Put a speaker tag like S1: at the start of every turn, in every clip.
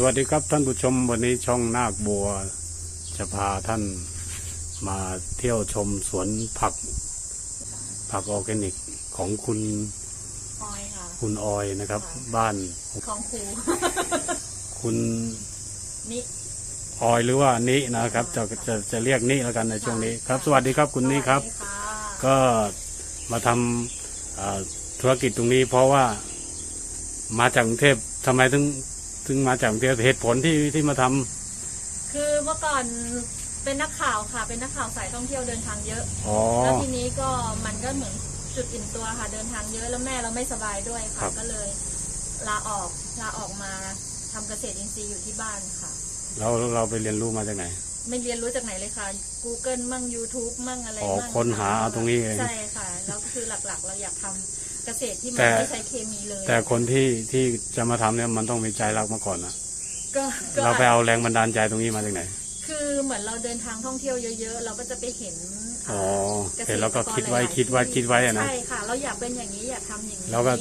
S1: สวัสดีครับท่านผู้ชมวันนี้ช่องนาคบัว จะพาท่านมาเที่ยวชมสวนผัก ผักออร์แกนิกของคุณ
S2: ออยค่ะ
S1: คุณออยนะครับ บ้าน
S2: ของครู
S1: คุณ
S2: นี่
S1: ออยหรือว่านินะครับ จะจะจะเรียกนิแล้วกันในช่วงนี้ครับ สวัสดีครับคุณนิครับ
S2: สวัสดีค่ะ
S1: ก็มาทำเอ่อธุรกิจตรงนี้ เพราะว่ามาจากกรุงเทพทำไมถึง ถึงมาจากกรุงเทพเหตุผลที่ที่มาทำ
S2: คือเมื่อก่อนเป็นนักข่าวค่ะ เป็นนักข่าวสายท่องเที่ยวเดินทางเยอะ
S1: อ๋อ
S2: แล้วทีนี้ก็มันก็เหมือนจุดอิ่มตัวค่ะ เดินทางเยอะแล้วแม่เราไม่สบายด้วย
S1: ครั
S2: ค่ะ
S1: บ
S2: ก็เลยลาออกลาออกมาทำเกษตรอินทรีย์อยู่ที่บ้านค่ะ
S1: เราเราไปเรียนรู้มาจากไหน
S2: ไม่เรียนรู้จากไหนเลยค่ะ Google มั่ง YouTube มั่งอะไร
S1: อ๋อ
S2: มั่ง
S1: ค้นหาเอาตรงนี้เอง
S2: ใช่ค่ะ แล้วก็คือหลักๆ เราอยากทำ เกษตรที่มั
S1: แต่
S2: นไม่ใช้เคมีเลย
S1: แต่คนที่ที่จะมาทำเนี่ยมันต้องมีใจรักมาก่อนนะ
S2: ก็ก็
S1: เราไปเอาแรงบันดาลใจตรงนี้มาจากไหน
S2: คือเหมือนเราเดินทางท่องเที่ยวเยอะ ๆ เราก็จะไปเห็น
S1: อ๋อ
S2: กษตร
S1: เห็นแล้วก็คิดไว้
S2: หลายๆ
S1: คิดไว้
S2: ที่
S1: คิดไว้อะนะ
S2: ใช่ค่ะ เราอยากเป็นอย่างนี้อยากทำอย่างนี้
S1: แล้วก็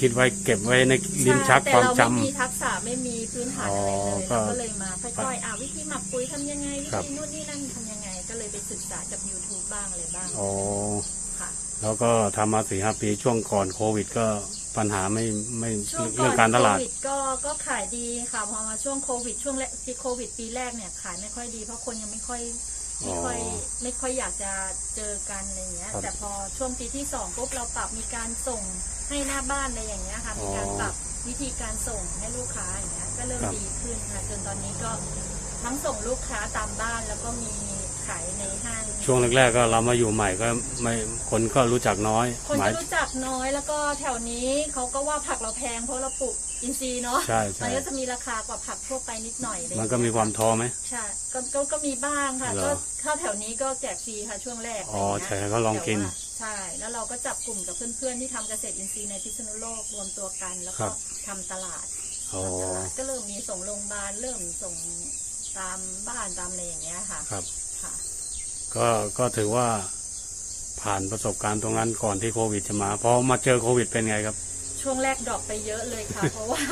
S1: คิดไว้เก็บไว้ในลิ้นชัก
S2: ใแต่
S1: ความจำ
S2: เราไม่มีทักษะไม่มีพื้นฐานอะไรเล
S1: อ๋อยก็
S2: เราก็เลยมาค่อยๆอ่าวิธีหมักปุ๋ยทำยังไงวิ
S1: ครับ
S2: ธีนู่นนี่นั่นทำยังไง ก็เลยไปศึกษาจาก YouTube บ้างอะไรบ้าง
S1: อ๋อ
S2: ค่ะ
S1: แล้วก็ทำมาสี่ห้าปีช่วงก่อนโควิด ก็ปัญหาไม่ไม่
S2: ช่วงก่
S1: เรื่
S2: อ
S1: อนงการตลาด
S2: โควิดก็ก็ขายดีค่ะพอมาช่วงโควิดช่วงแรกที่โควิดปีแรกเนี่ยขายไม่ค่อยดี เพราะคนยังไม่ค่อยไม่ค่อย
S1: อ๋อ
S2: ไม่ค่อยอยากจะเจอกันอะไรอย่างเงี้ย
S1: ครับ
S2: แต่พอช่วงปีที่สองปุ๊บเราปรับมีการส่งให้หน้าบ้านอะไรอย่างเงี้ยค่ะมีการ
S1: อ๋อ
S2: ปรับวิธีการส่งให้ลูกค้าอย่างเงี้ยก็เริ่ม
S1: ครับ
S2: ดีขึ้นค่ะจนตอนนี้ก็ทั้งส่งลูกค้าตามบ้านแล้วก็มี ขายในห้าง
S1: ช่วงแรกๆก็เรามาอยู่ใหม่ก็ไม่คนก็รู้จักน้อย
S2: คน
S1: หมาย
S2: จะรู้จักน้อยแล้วก็แถวนี้เขาก็ว่าผักเราแพงเพราะเราปลูกอินทรีย์เนาะ
S1: ใช่
S2: มั
S1: ใช่
S2: นก็จะมีราคากว่าผักทั่วไปนิดหน่อยอะไรอย่ง
S1: มัน
S2: เงี้ย
S1: ก็มีความท้อไหม
S2: ใช่ก็ก็ก็มีบ้างค่ะ
S1: เหรอ
S2: ก็เข้าแถวนี้ก็แจกฟรีค่ะช่วงแรก
S1: อ๋อ
S2: อะไร
S1: ใช่
S2: เงี้ย
S1: เขาลองกิน
S2: แต่ว่าใช่ แล้วเราก็จับกลุ่มกับเพื่อนๆที่ทำเกษตรอินทรีย์ในพิษณุโลกรวมตัวกันแล้ว
S1: ครั
S2: ก็
S1: บ
S2: ทำตลาด
S1: อ๋อ
S2: ทำตลาดก็เริ่มมีส่งโรงพยาบาลเริ่มส่งตามบ้านตามอะไรอย่างเงี้ยค่ะ
S1: ครับ
S2: ค่ะ
S1: ก็ก็ถือว่าผ่านประสบการณ์ตรงนั้นก่อนที่โควิดจะมาพอมาเจอโควิดเป็นไงครับ
S2: ช่วงแรกดรอปไปเยอะเลยค่ะ เพราะว่า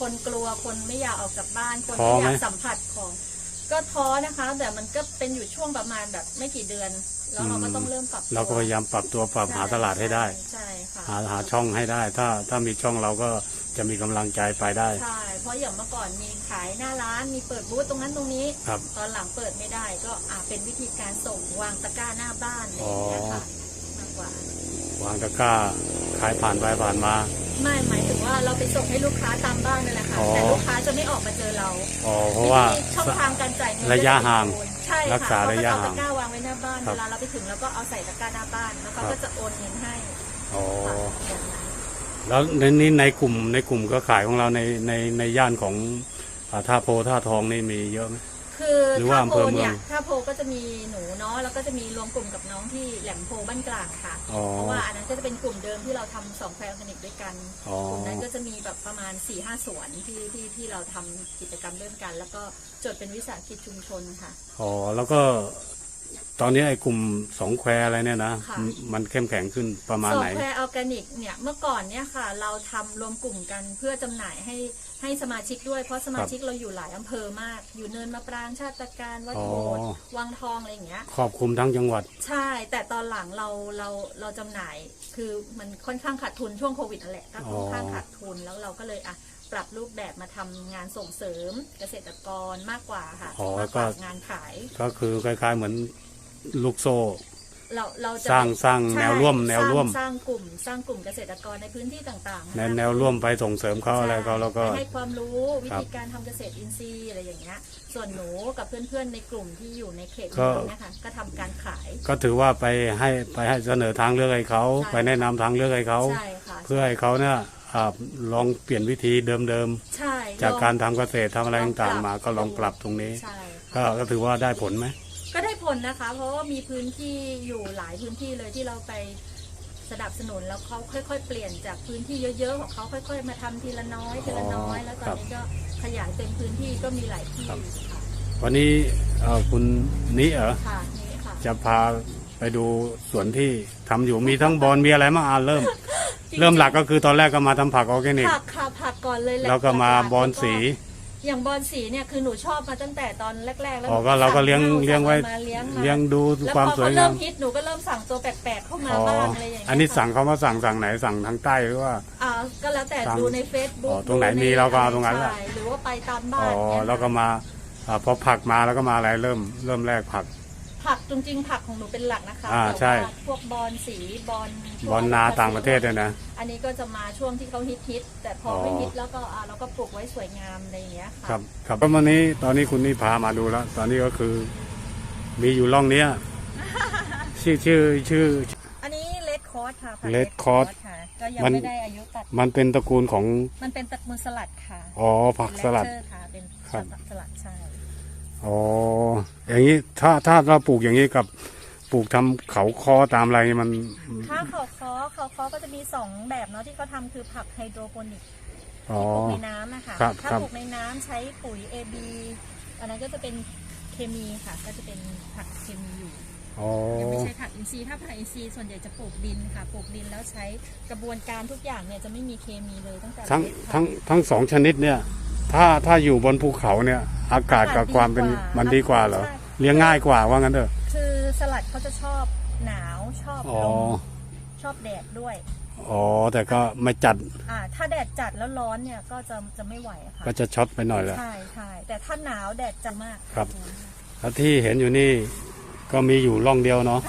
S2: คนกลัวคนไม่อยากออกจากบ้าน คน
S1: ท้อ
S2: ไม่
S1: ไหม
S2: อยากสัมผัสของ ก็ท้อนะคะ แต่มันก็เป็นอยู่ช่วงประมาณแบบไม่กี่เดือน แล้วเราก็ต้องเริ่มปรับตัว
S1: เราก็พยายามปรับตัวปรับหาตลาดให้ได้
S2: ใช่ค่ะ
S1: หาหาช่องให้ได้ ถ้าถ้ามีช่องเราก็ จะมีกำลังใจไปได้
S2: ใช่ เพราะอย่างเมื่อก่อนมีขายหน้าร้านมีเปิดบูธตรงนั้นตรงนี้
S1: ครับ
S2: ตอนหลังเปิดไม่ได้ ก็อ่าเป็นวิธีการส่งวางตะกร้าหน้าบ้านอะไรอย่างเงี้ยค่ะมากกว่า
S1: วางตะกร้าขายผ่านไปผ่านมา
S2: ไม่หมายถึงว่าเราไปส่งให้ลูกค้าตามบ้านนั่นแหละค่ะ
S1: อ๋อ
S2: แต่ลูกค้าจะไม่ออกมาเจอเรา
S1: อ๋อเพราะว่า
S2: วิธีช่องทางการจ่ายเงิน
S1: ระยะห่าง
S2: ใช่
S1: รักษา
S2: ค่ะ
S1: ระยะห่าง
S2: เขก็เอตะกร้าวางไว้หน้าบ้าน
S1: ครับ
S2: เวลาเราไปถึงแล้วก็เอาใส่ตะกร้าหน้าบ้านแล้วเขา
S1: ครับ
S2: ก็จะโอนเงินให้
S1: อ๋อ
S2: ค่ะ แบบนั้น
S1: แล้วในนี้ในกลุ่มในกลุ่มก็ขายของเราในในในย่านของอ่าท่าโพท่าทองนี่มีเยอะไหม
S2: คือ
S1: หรือว่า
S2: ท่า
S1: อำ
S2: โพ
S1: เภอเมือง
S2: เนี่ยท่าโพก็จะมีหนูเนาะแล้วก็จะมีรวมกลุ่มกับน้องที่แหลมโพบ้านกลางค่ะ
S1: อ๋อ
S2: เพราะว่าอันนั้นก็จะเป็นกลุ่มเดิมที่เราทำสองแฟร์ออร์แกนิกด้วยกัน
S1: อ๋อ ก
S2: ลุ่มนั้นก็จะมีแบบประมาณ4ี่ห้าสวนที่ที่ที่เราทำกิจกรรมร่วมกัน แล้วก็จดเป็นวิสาหกิจชุมชนค่ะ
S1: อ๋อแล้วก็ ตอนนี้ไอ้กลุ่มสองแควอะไรเนี่ยนะ
S2: ค่ะ
S1: มมันเข้มแข็งขึ้นประมาณ
S2: สอ
S1: ไหน
S2: งแฟร์ออร์แกนิกเนี่ยเมื่อก่อนเนี่ยค่ะ เราทำรวมกลุ่มกันเพื่อจำหน่ายให้ให้สมาชิกด้วย เพราะสมาชิกเราอยู่หลายอำเภอมาก อยู่เนินมะปรางชาติการวัดโบสถ์
S1: อ๋อ
S2: วังทองอะไรอย่างเงี้ย
S1: ครอบคลุมทั้งจังหวัด
S2: ใช่ แต่ตอนหลังเราเราเราจำหน่าย คือมันค่อนข้างขาดทุนช่วงโควิดนั่นแหละก็ค่อนข้าง
S1: อ๋อ
S2: ขาดทุนแล้วเราก็เลยอะ ปรับรูปแบบมาทำงานส่งเสริมเกษตรกรมากกว่าค่ะ
S1: อ๋อ
S2: มาก
S1: ก็
S2: กว่างานขาย
S1: ก็คือคล้ายๆเหมือนลูกโซ่
S2: เราเราจะ
S1: สร้างสร้าง
S2: ใช่
S1: แนวร่วมแนวร่วม
S2: สางสร้างกลุ่ม สร้างกลุ่มเกษตรกรในพื้นที่ต่างๆ
S1: ใน
S2: นะคะ
S1: แนวร่วมไปส่งเสริมเขาอะไรเขาแล้วก็
S2: ให้ความรู้วิ
S1: ครับ
S2: ธีการทำเกษตรอินทรีย์อะไรอย่างเงี้ย ส่วนหนูกับเพื่อนๆในกลุ่มที่อยู่ในเขต
S1: ก็
S2: เมืองเนะคะก็ทำการขาย
S1: ก็ถือว่าไปให้ไปให้เสนอทางเลือกให้เขา
S2: ใช่
S1: ไปแนะนำทางเลือกให้เขา
S2: ใช่ค่ะ
S1: เพื่อให้เขาเนี่ยอ่า ลองเปลี่ยนวิธีเดิม
S2: ใช่
S1: ๆ จาก
S2: ลอง
S1: การทำเกษตรทำอะไร
S2: ลองปรับ
S1: ต่างๆมา ก็ลองปรับตรงนี้
S2: ใช่
S1: ก็
S2: ค่ะ
S1: ก็ถือว่าได้ผลไหม
S2: ก็ได้ผลนะคะ เพราะว่ามีพื้นที่อยู่หลายพื้นที่เลยที่เราไปสนับสนุนแล้วเขาค่อย ๆ เปลี่ยนจากพื้นที่เยอะๆของเขาค่อย ๆ มาทำทีละน้อยทีละน้อย
S1: อ๋อ
S2: แล้วต
S1: ค
S2: อ
S1: รั
S2: น
S1: บ
S2: นี้ก็ขยายเต็มพื้นที่ก็มีหลายที่
S1: ครับ
S2: ค่ะ
S1: วันนี้เอ่อคุณนี่เหรอ
S2: ค่ะนี่ค่ะ
S1: จะพาไปดูสวนที่ทำอยู่มีทั้งบอลมีอะไรมางอ่านเริ่ม เริ่มหลักก็คือตอนแรกก็มาทำผักออร์แกนิก
S2: ผักค่ะผักก่อนเลยหะ
S1: แล้วก็มา
S2: หลักๆ
S1: บอลสี
S2: จอย่างบอลสีเนี่ยคือหนูชอบมาตั้งแต่ตอนแรกๆแล้ว
S1: อ๋อก็เราก็เลี้ยง
S2: สั่
S1: เลี้ยงไว้
S2: สั่มาเลี้ยงมา
S1: เลี้ยงดู
S2: แล้ว
S1: ความ
S2: พอ
S1: สวย
S2: เขา
S1: งา
S2: เริ่
S1: ม
S2: มฮิตหนูก็เริ่มสั่งตัวแปลกๆเข้ามา
S1: อ๋อ
S2: บ้างอะไรอย่างเงี้ย
S1: อันนี้
S2: ค่ะ
S1: สั่งเขามาสั่งสั่งไหนสั่งทางใต้หรือว่า
S2: อ่าก็แล้วแต่
S1: สั่ง
S2: ดูใน Facebook
S1: อ๋อตรงไหนมีเราก็เอาตรงนั้นแหละ
S2: ใช่หรือว่าไปตามบ้า
S1: อ๋
S2: น
S1: อ
S2: เนี่ย
S1: แล้วก็มาอ่าพอผักมาแล้วก็มาอะไรเริ่มเริ่มแรกผัก
S2: ผัก จริงๆผักของหนูเป็นหลักนะคะ
S1: อ่า
S2: แต่
S1: ใช่
S2: ว่าพวกบอลสีบอล
S1: บอลนาต่างประเทศเนี่ยนะ
S2: อันนี้ก็จะมาช่วงที่เขาฮิตๆแต่พออ
S1: อ
S2: ไม่ฮิตแล้วก็อ่าเราก็ปลูกไว้สวยงามอะไรอย่างเงี้ยค่ะ
S1: ครับครับก็วันนี้ตอนนี้คุณนี่พามาดูแล้ว ตอนนี้ก็คือ มีอยู่ร่องเนี้ย ชื่อชื่อชื่อ
S2: อันนี้เลดคอร์สค่ะผัก
S1: Red Cod
S2: ค่ะก็ยัง
S1: มัน
S2: ไม่ได้อายุตัด
S1: มันเป็นตระกูลของ
S2: มันเป็นตระกูลสลัดค่ะ
S1: อ๋อผักสลัด
S2: แรเชอร์ค่ะเป็น
S1: ครับ
S2: ผักสลัดใช่
S1: อ๋ออย่างนี้ถ้าถ้าเราปลูกอย่างนี้กับปลูกทำเขาคอตามอะไรมัน
S2: ถ้าเขาคอเขาคอก็จะมีสองแบบเนาะที่เขาทำคือผักไฮโดรโปนิก
S1: อ๋อ
S2: ที่ปลูกในน้ำนะคะ
S1: ครับ
S2: ถ้า
S1: ครับ
S2: ปลูกในน้ำใช้ปุ๋ย AB อันนั้นก็จะเป็นเคมีค่ะ ก็จะเป็นผักเคมีอยู่
S1: อ๋อ
S2: ยังไม่ใช่ผักอินทรีย์ถ้าผักอินทรีย์ส่วนใหญ่จะปลูกดินค่ะปลูกดินแล้วใช้กระบวนการทุกอย่างเนี่ยจะไม่มีเคมีเลยตั้งแต่
S1: ทั้ง
S2: เล็กค่ะ
S1: ทั้งทั้งสองชนิดเนี่ย ถ้าถ้าอยู่บนภูเขาเนี่ย อากาศกับความเป็น
S2: ดีกว่า
S1: มันดีกว่าเหรอ
S2: ใช่
S1: เลี้ยงง่ายกว่าว่างั้นเถอะ
S2: คือสลัดเขาจะชอบหนาวชอบ
S1: อ๋อ
S2: ลมชอบแดดด้วย
S1: อ๋อ แต่ก็ไม่จัด
S2: อ่า ถ้าแดดจัดแล้วร้อนเนี่ยก็จะจะไม่ไหวอะค่ะ
S1: ก็จะช็อตไปหน่อยแหละ
S2: ใช่ใช่แต่ถ้าหนาวแดดจะมาก
S1: ครับ แล้วที่เห็นอยู่นี่ก็มีอยู่ร่องเดียวเนาะ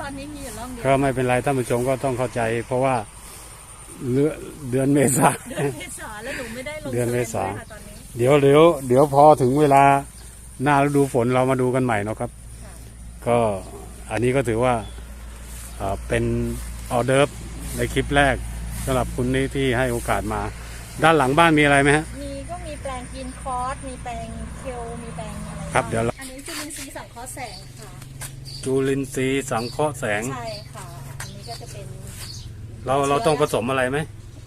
S2: ตอนนี้มีอยู่ร่องเดียว
S1: ก็ไม่เป็นไรท่านผู้ชมก็ต้องเข้าใจ เพราะว่าเลือเดือนเมษา
S2: เดือนเมษาแล้วหนูไม่ได้ลง
S1: เดือนเมษา
S2: ทะเลยค่ะตอนนี้
S1: เดี๋ยวเดี๋ยวเดี๋ยวพอถึงเวลาหน้าฤดูฝนเรามาดูกันใหม่เนาะครับ
S2: ค่ะ
S1: ก็อันนี้ก็ถือว่าอ่าเป็นออเดิร์ฟในคลิปแรกสำหรับคุณนี่ที่ให้โอกาสมา ด้านหลังบ้านมีอะไรไหมฮะ
S2: มีก็มีแปลงกินคอร์สมีแปลงเคลมีแปลงอะไร
S1: ครับเดี๋ยวเรา
S2: อันนี้จุลินทรีย์สังเคราะห์แสงค่ะ
S1: จุลินทรีย์สังเคราะห์แสง
S2: ใช่ค่ะอันนี้ก็จะเป็น
S1: เราเราต้องผสมอะไรไหม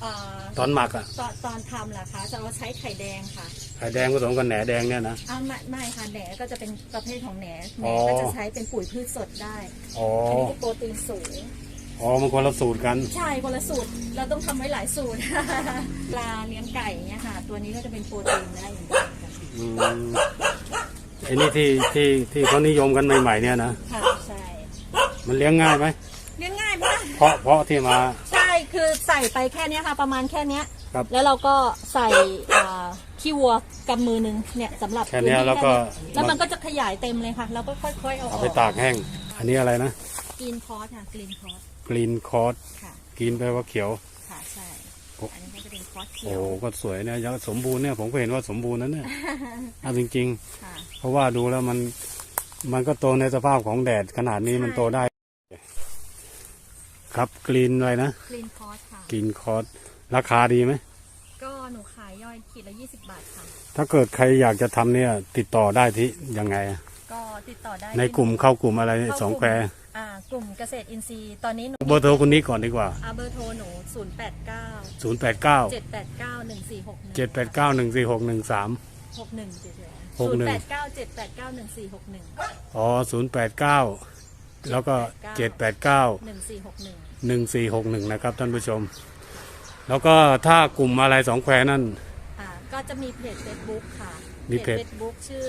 S2: เอ่อ
S1: ตอนหมักอะ
S2: ตอนตอนทำล่ะคะจะเราใช้ไข่แดงค่ะ
S1: ไข่แดงผสมกับแหนแดงเนี่ยนะ
S2: อ้าวไม่ไม่ค่ะแหนก็จะเป็นประเภทของแหนแหน
S1: อ๋อ
S2: ก็จะใช้เป็นปุ๋ยพืชสดได้
S1: อ๋อ
S2: อันนี้ก็โปรตีนสูง
S1: อ๋อมันคนละสูตรกัน
S2: ใช่คนละสูตรเราต้องทำไว้หลายสูตร ปลาเลี้ยงไก่เนี่ยค่ะ ตัวนี้ก็จะเป็นโปรตีนได้อย่างเงี้ยค่ะ
S1: อืมไอ้นี่ที่ที่ที่เขานิยมกันใหม่ๆเนี่ยนะ
S2: ค่ะใช่
S1: มันเลี้ยงง่ายไหม
S2: เลี้ยงง่ายมาก
S1: เพราะเพราะที่มา
S2: ใช่ คือใส่ไปแค่เนี้ยค่ะ ประมาณแค่เนี้ย
S1: ครับ
S2: แล้วเราก็ใส่อ่าขี้วัวกำมือหนึงเนี่ยสำหรับ
S1: แค่เนี้ย
S2: พื้ที่
S1: แล้วก็
S2: ค่นี้แล้วมันก็จะขยายเต็มเลยค่ะ เราก็ค่อยๆเอาอ
S1: เอา
S2: อก
S1: ไปตากแห้ง อันนี้อะไรนะ
S2: กินคอร์สค่ะกรีนคอร์ส
S1: กรีนคอร์ส
S2: ค่ะ
S1: กรีนแปลว่าเขียว
S2: ค่ะใช่
S1: โอ้
S2: อันนี้ก็จะเป็นคอร์สเขี
S1: โอ้
S2: ยว
S1: โหก็สวยเนี่ยยังสมบูรณ์เนี่ยผมก็เห็นว่าสมบูรณ์นั้นเนี่ยเอาจริง
S2: ค่ะ
S1: ๆ เพราะว่าดูแล้วมันมันก็โตในสภาพของแดดขนาดนี้มันโตได้ ครับกรีนอะไรนะ
S2: กรีนคอร์สค่ะ
S1: กรีนคอร์สราคาดีไหม
S2: ก็หนูขายย่อยขีดละ 20 บาทค่ะ
S1: ถ้าเกิดใครอยากจะทำเนี่ย ติดต่อได้ที่ยังไงอะ
S2: ก็ติดต่อได้
S1: ในกลุ่มเข้ากลุ่มอะไร
S2: เข้ากลุ่ม
S1: สองแควร์
S2: อ่ากลุ่มเกษตรอินทรีย์ ตอนนี้หนู
S1: เบอร์โทรคนนี้ก่อนดีกว่า
S2: อาเบอร์โทรหนู 0 8 9
S1: 0 8 9
S2: 7 8 9 1 4 6 1
S1: 7 8 9 1 4 6 1 3
S2: 6 1เฉยๆ
S1: หกหนึ่ง
S2: 0 8 9 7 8 9 1 4 6 1
S1: อ๋อ0 8 9 แล้วก็ 7 8 9
S2: 1 4 6 1
S1: หนึ่งสี่หกหนึ่งนะครับท่านผู้ชม แล้วก็ถ้ากลุ่มอะไรสองแควนั่น
S2: อ่าก็จะมีเพจ Facebook ค่ะ
S1: มีเพจ
S2: เฟซบุ๊กชื่อ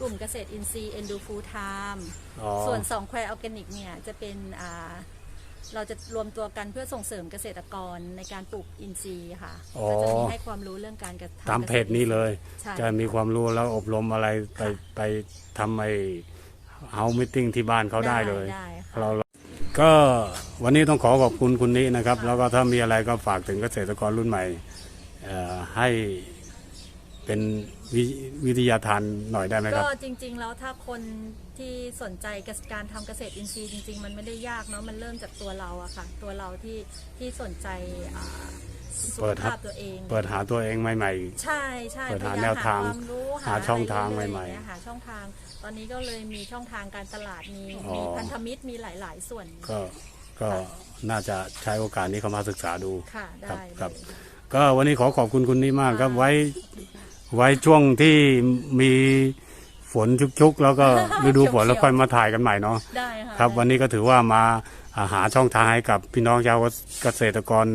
S2: กลุ่มเกษตรอินทรีย์เอนดูฟูไทม์
S1: อ๋อ
S2: ส่วนสองแควออร์แกนิกเนี่ยจะเป็นอ่าเราจะรวมตัวกันเพื่อส่งเสริมเกษตรกรในการปลูกอินทรีย์ค่ะ
S1: อ๋อ
S2: ก็จะมีให้ความรู้เรื่องการกระทำ
S1: ตามเพจนี้เลย
S2: ใช่
S1: จะมีความรู้แล้วอบรมอะไรไป
S2: ค่ะ
S1: ไปทำไอ้ เฮามิ팅ที่บ้านเขาได้เลย
S2: ได้ค่ะ
S1: เราก็วันนี้ต้องขอขอบคุณคุณนี้นะครับ แล้วก็ถ้ามีอะไรก็ฝากถึงเกษตรกรรุ่นใหม่เอ่อให้เป็นวิวิทยาทานหน่อยได้ไหมครับ
S2: ก็จริง ๆ แล้วถ้าคนที่สนใจการทำเกษตรอินทรีย์จริง ๆ มันไม่ได้ยากเนาะมันเริ่มจากตัวเราอะค่ะ ตัวเราที่ที่สนใจอ่าสุ
S1: เปิ
S2: ข
S1: ดครับ
S2: ภาพตัวเอง
S1: เปิดหาตัวเองใหม่
S2: ใช่ใช่
S1: เปิดหา
S2: พยยม
S1: แนวทาง
S2: ความรู้
S1: หาช่องทางะ
S2: ไร
S1: ใหม่ๆ
S2: เรื่อยๆอย่างเงี้ยหาช่องทาง ตอนนี้ก็เลยมีช่องทางการตลาดมี
S1: อ๋อ
S2: มีพันธมิตรมีหลาย ๆ ส่วน
S1: ๆก็ก็น่าจะใช้โอกาสนี้เข้ามาศึกษาดู
S2: ค่ะได้
S1: ครับ
S2: เลย
S1: ครับก็วันนี้ขอขอบคุณคุณนี่มากครับไว้ไว้ช่วงที่มี ฝนชุกๆ แล้วก็ฤดูฝนแล้วค่อยมาถ่ายกันใหม่เนาะ
S2: ได้ค่ะ
S1: ครับ วันนี้ก็ถือว่ามาอ่าหาช่องทางให้กับพี่น้องชาวเกษตรกร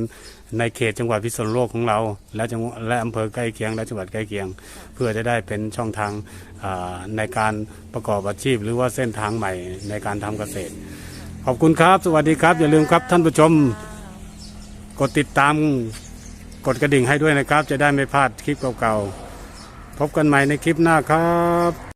S1: ในเขตจังหวัดพิษณุโลกของเรา และจังหวัดและอำเภอใกล้เคียง และจังหวัดใกล้เคียง เพื่อจะได้เป็นช่องทางอ่าในการประกอบอาชีพ หรือว่าเส้นทางใหม่ในการทำเกษตร ขอบคุณครับ สวัสดีครับ อย่าลืมครับท่านผู้ชมกดติดตามกดกระดิ่งให้ด้วยนะครับ จะได้ไม่พลาดคลิปเก่าๆพบกันใหม่ในคลิปหน้าครับ